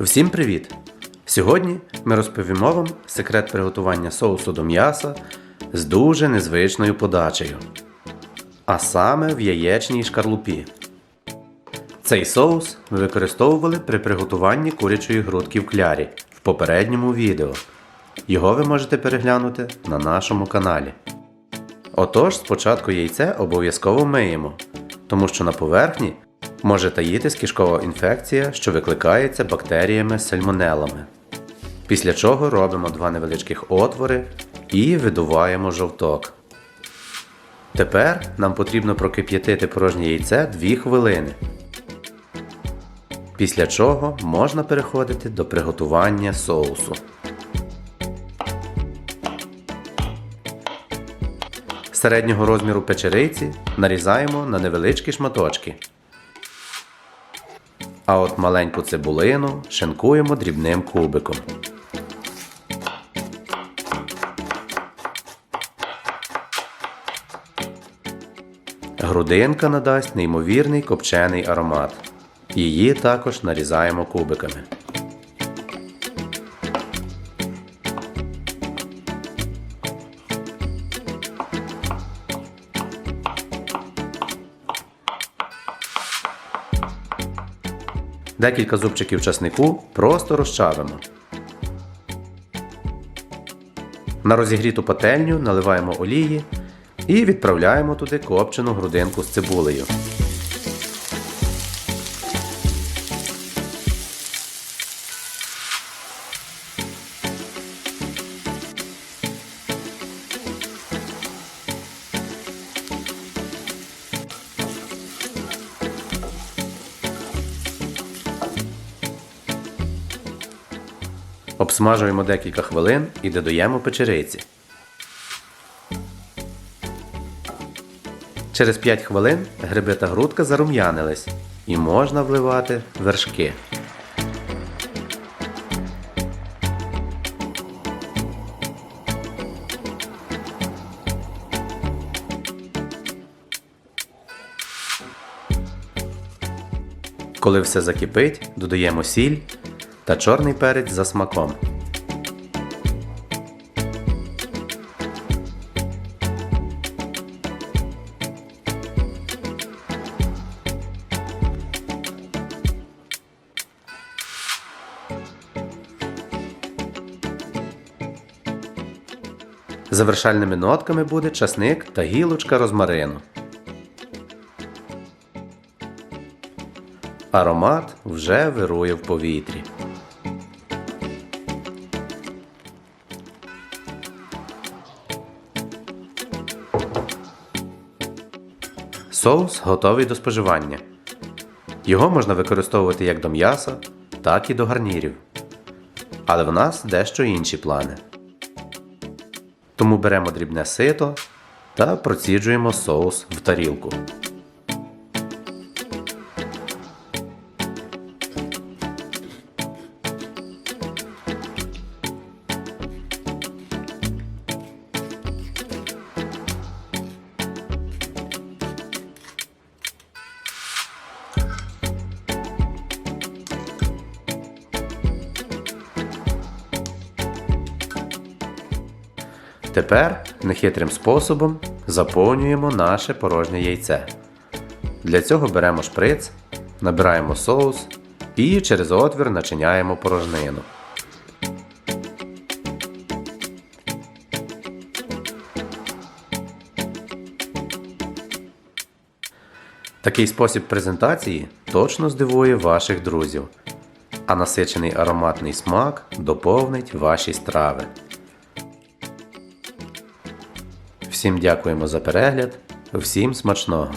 Всім привіт! Сьогодні ми розповімо вам секрет приготування соусу до м'яса з дуже незвичною подачею, а саме в яєчній шкарлупі. Цей соус ми використовували при приготуванні курячої грудки в клярі в попередньому відео. Його ви можете переглянути на нашому каналі. Отож, спочатку яйце обов'язково миємо, тому що на поверхні може таїтись кишкова інфекція, що викликається бактеріями сальмонелами. Після чого робимо два невеличких отвори і видуваємо жовток. Тепер нам потрібно прокип'ятити порожнє яйце 2 хвилини. Після чого можна переходити до приготування соусу. Середнього розміру печериці нарізаємо на невеличкі шматочки. А от маленьку цибулину шинкуємо дрібним кубиком. Грудинка надасть неймовірний копчений аромат. Її також нарізаємо кубиками. Декілька зубчиків часнику просто розчавимо. На розігріту пательню наливаємо олії і відправляємо туди копчену грудинку з цибулею. Обсмажуємо декілька хвилин і додаємо печериці. Через 5 хвилин гриби та грудка зарум'янились і можна вливати вершки. Коли все закипить, додаємо сіль та чорний перець за смаком. Завершальними нотками буде часник та гілочка розмарину. Аромат вже вирує в повітрі. Соус готовий до споживання. Його можна використовувати як до м'яса, так і до гарнірів. Але в нас дещо інші плани. Тому беремо дрібне сито та проціджуємо соус в тарілку. Тепер нехитрим способом заповнюємо наше порожнє яйце. Для цього беремо шприц, набираємо соус і через отвір начиняємо порожнину. Такий спосіб презентації точно здивує ваших друзів, а насичений ароматний смак доповнить ваші страви. Всім дякуємо за перегляд, всім смачного!